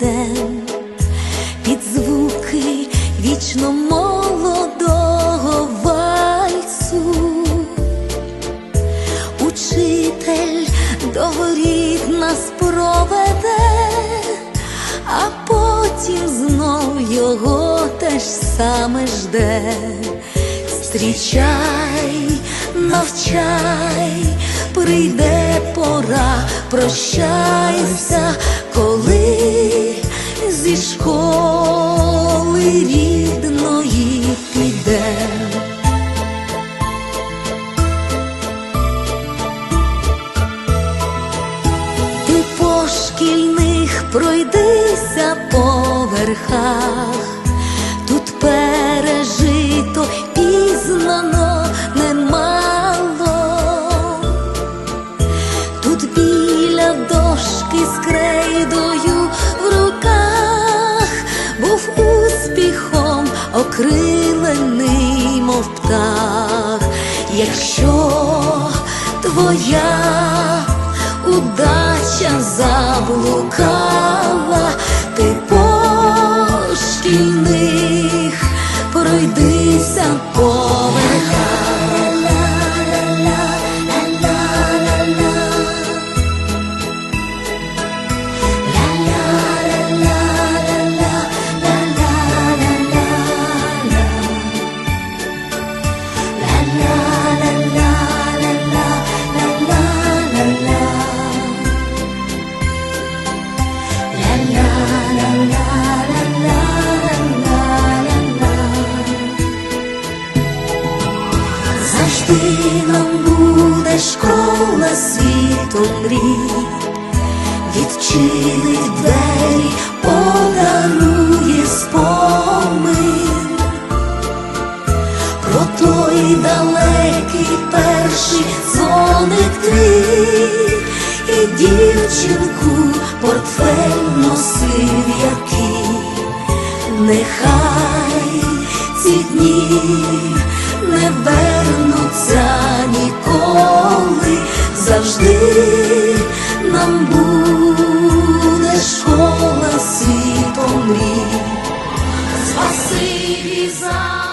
день під звуки вічно молодого вальсу, учитель до воріт нас проведе, а потім знов його теж саме жде. Зустрічай, навчай, прийде пора, прощайся, коли зі школи рідної піде. Ти по шкільних пройдися по верхах, успіхом окрилений, мов птах, якщо твоя удача заблукала, ти по шкільних пройдися по Завжди нам буде школа світу мрій, відчинить двері, подарує спомин про той далекий перший дзвоник твій і дівчинку портфель носив який. Нехай ці дні завжди нам будеш школа світом мрій. Спасибі за